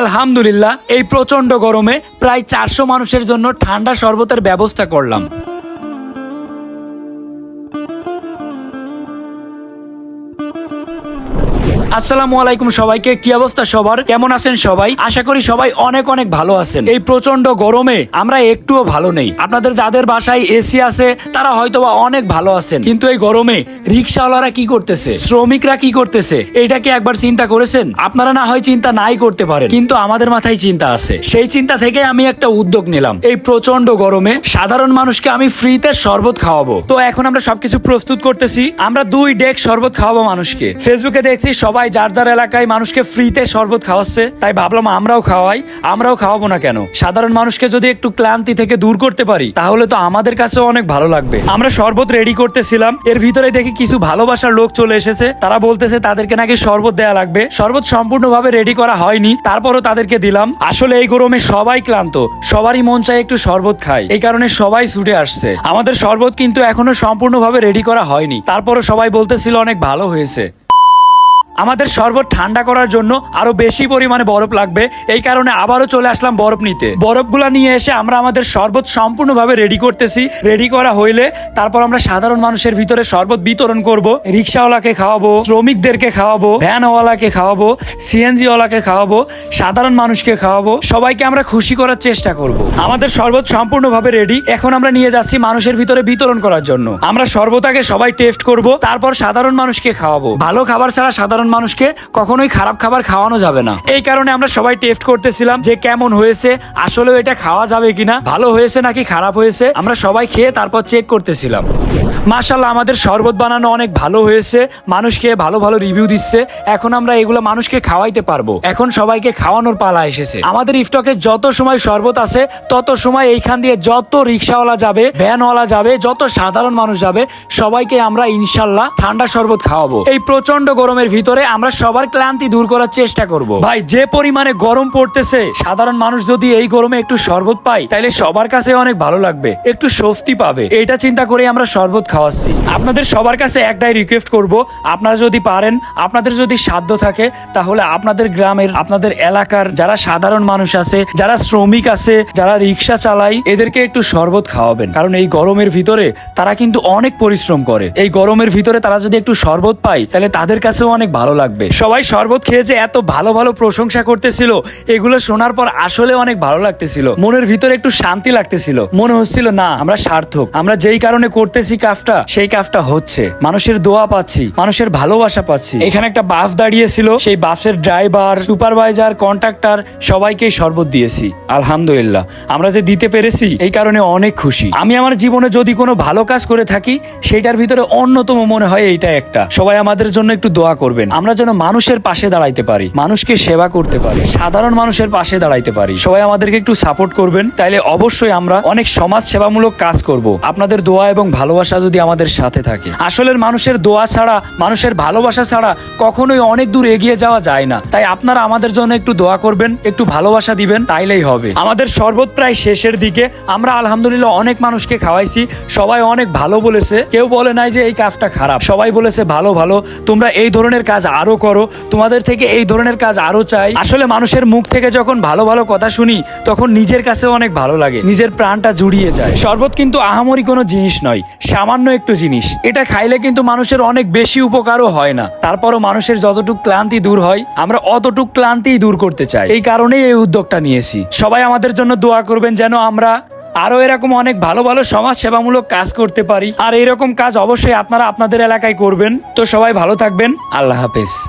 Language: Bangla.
আলহামদুলিল্লাহ এই প্রচণ্ড গরমে প্রায় চারশো মানুষের জন্য ঠান্ডা শরবতের ব্যবস্থা করলাম। আসসালামু আলাইকুম সবাইকে, কি অবস্থা সবার? কেমন আছেন সবাই? আশা করি সবাই অনেক অনেক ভালো আছেন। এই প্রচণ্ড গরমে আমরা একটুও ভালো নেই। আপনাদের যাদের বাসায় এসি আছে, তারা হয়তোবা অনেক ভালো আছেন। কিন্তু এই গরমে রিক্সাওয়ালারা কি করতেছে? শ্রমিকরা কি করতেছে? এইটা কি একবার চিন্তা করেছেন? আপনারা না হয় চিন্তা নাই করতে পারেন, কিন্তু আমাদের মাথায় চিন্তা আছে। সেই চিন্তা থেকে আমি একটা উদ্যোগ নিলাম। এই প্রচণ্ড গরমে সাধারণ মানুষকে আমি ফ্রিতে শরবত খাওয়াবো। তো এখন আমরা সবকিছু প্রস্তুত করতেছি। আমরা দুই ডেক শরবত খাওয়াবো মানুষকে। ফেসবুকে দেখছি সবাই যার যার এলাকায় মানুষকে ফ্রিতে শরবত খাওয়াচ্ছে, তাই ভাবলাম আমরাও খাওয়াই, আমরাও খাওয়াবো না কেন? সাধারণ মানুষকে যদি একটু ক্লান্তি থেকে দূর করতে পারি, তাহলে তো আমাদের কাছেও অনেক ভালো লাগবে। আমরা শরবত রেডি করতেছিলাম, এর ভিতরে দেখি কিছু ভালোবাসার লোক চলে এসেছে, তারা বলতেছে তাদেরকে নাকি শরবত দেয়া লাগবে। শরবত সম্পূর্ণভাবে রেডি করা হয়নি, তারপরও তাদেরকে দিলাম। আসলে এই গরমে সবাই ক্লান্ত, সবারই মন চায় একটু শরবত খায় এই কারণে সবাই ছুটে আসছে। আমাদের শরবত কিন্তু এখনও সম্পূর্ণভাবে রেডি করা হয়নি, তারপরও সবাই বলতেছিল অনেক ভালো হয়েছে। আমাদের শরবত ঠান্ডা করার জন্য আরও বেশি পরিমাণে বরফ লাগবে। এই কারণে আবারও চলে আসলাম বরফ নিতে। বরফগুলা নিয়ে এসে আমরা আমাদের শরবত সম্পূর্ণভাবে রেডি করতেছি। রেডি করা হইলে তারপর আমরা সাধারণ মানুষের ভিতরে শরবত বিতরণ করব। রিক্সাওয়ালাকে খাওয়াবো, শ্রমিকদেরকে খাওয়াবো, ভ্যানওয়ালাকে খাওয়াবো সিএনজি ওয়ালাকে খাওয়াবো, সাধারণ মানুষকে খাওয়াবো। সবাইকে আমরা খুশি করার চেষ্টা করব। আমাদের শরবত সম্পূর্ণভাবে রেডি এখন আমরা নিয়ে যাচ্ছি মানুষের ভিতরে বিতরণ করার জন্য। আমরা শরবতাকে সবাই টেস্ট করব, তারপর সাধারণ মানুষকে খাওয়াবো। ভালো খাবার ছাড়া সাধারণ মানুষকে কখনোই খারাপ খাবার খাওয়ানো যাবে না। এই কারণে আমরা সবাই টেস্ট করতেছিলাম যে কেমন হয়েছে, আসলেও এটা খাওয়া যাবে কিনা, ভালো হয়েছে নাকি খারাপ হয়েছে, আমরা সবাই খেয়ে তারপর চেক করতেছিলাম। মার্শাল্লাহ আমাদের শরবত বানানো অনেক ভালো হয়েছে, মানুষ খেয়ে ভালো ভালো রিভিউ দিচ্ছে, এখন আমরা এগুলো মানুষকে খাওয়াইতে পারব। এখন সবাইকে খাওয়ানোর পালা এসেছে। আমাদের ইফটকে যত সময় শরবত আছে, তত সময় এইখান দিয়ে যত রিক্সাওয়ালা যাবে ভ্যানওয়ালা যাবে, যত সাধারণ মানুষ যাবে, সবাইকে আমরা ইনশাল্লাহ ঠান্ডা শরবত খাওয়াবো। এই প্রচণ্ড গরমের ভিতরে আমরা সবার ক্লান্তি দূর করার চেষ্টা করব। ভাই, যে পরিমাণে গরম পড়তেছে, সাধারণ মানুষ যদি এই গরমে একটু শরবত পায় তাহলে সবার কাছে অনেক ভালো লাগবে, একটু স্বস্তি পাবে। এটা চিন্তা করে আমরা শরবত খাওয়াচ্ছি। আপনাদের সবার কাছে একটাই রিকোয়েস্ট করব, আপনারা যদি পারেন, আপনাদের যদি সাধ্য থাকে, তাহলে আপনাদের গ্রামের, আপনাদের এলাকার যারা সাধারণ মানুষ আছে, যারা শ্রমিক আছে, যারা রিক্সা চালায়, এদেরকে একটু শরবত খাওয়াবেন। কারণ এই গরমের ভিতরে তারা কিন্তু অনেক পরিশ্রম করে। এই গরমের ভিতরে তারা যদি একটু শরবত পায় তাহলে তাদের কাছেও অনেক ভালো লাগবে। সবাই শরবত খেয়ে যে এত ভালো ভালো প্রশংসা করতেছিল, এগুলো শোনার পর আসলে অনেক ভালো লাগতেছিল। মনের ভিতরে একটু শান্তি লাগতেছিল। মনে হচ্ছিল, না, আমরা সার্থক। আমরা যেই কারণে করতেছি কাজটা সেই কাজটা হচ্ছে। মানুষের দোয়া পাচ্ছি, মানুষের ভালোবাসা পাচ্ছি। এখানে একটা বাস দাঁড়িয়েছিল, সেই বাসের ড্রাইভার, সুপারভাইজার, কন্ট্রাক্টর সবাইকে শরবত দিয়েছি। আলহামদুলিল্লাহ। আমরা যে দিতে পেরেছি, এই কারণে অনেক খুশি। আমি আমার জীবনে যদি কোনো ভালো কাজ করে থাকি সেটার ভিতরে অন্যতম মনে হয় এইটা একটা। সবাই আমাদের জন্য একটু দোয়া করবেন। আমরা যেন মানুষের পাশে দাঁড়াইতে পারি, মানুষকে সেবা করতে পারি, সাধারণ মানুষের পাশে দাঁড়াইতে পারি। সবাই আমাদেরকে একটু সাপোর্ট করবেন, তাইলে অবশ্যই আমরা অনেক সমাজ সেবামূলক কাজ করব। আপনাদের দোয়া এবং ভালোবাসা যদি আমাদের সাথে থাকে। আসলে মানুষের দোয়া ছাড়া, মানুষের ভালোবাসা ছাড়া কখনোই অনেক দূর এগিয়ে যাওয়া যায় না। তাই আপনারা আমাদের জন্য একটু দোয়া করবেন, একটু ভালোবাসা দিবেন, তাইলেই হবে। আমাদের শরবত প্রায় শেষের দিকে, আমরা আলহামদুলিল্লাহ অনেক মানুষকে খাওয়াইছি, সবাই অনেক ভালো বলেছে। কেউ বলে নাই যে এই কাজটা খারাপ, সবাই বলেছে ভালো ভালো, তোমরা এই ধরনের কাজ আরও করো, তোমাদের থেকে এই ধরনের কাজ আরও চাই। আসলে মানুষের মুখ থেকে যখন ভালো ভালো কথা শুনি, তখন নিজের কাছেও অনেক ভালো লাগে, নিজের প্রাণটা জুড়িয়ে যায়। শরবত কিন্তু আহামরি কোনো জিনিস নয়, সামান্য একটু জিনিস। এটা খাইলে কিন্তু মানুষের অনেক বেশি উপকারও হয় না। তারপরও মানুষের যতটুক ক্লান্তি দূর হয়, আমরা অতটুক ক্লান্তিই দূর করতে চাই। এই কারণেই এই উদ্যোগটা নিয়েছি। সবাই আমাদের জন্য দোয়া করবেন যেন আমরা আরও এরকম অনেক ভালো ভালো সমাজ সেবামূলক কাজ করতে পারি। আর এরকম কাজ অবশ্যই আপনারা আপনাদের এলাকায় করবেন। তো সবাই ভালো থাকবেন। আল্লাহ হাফেজ।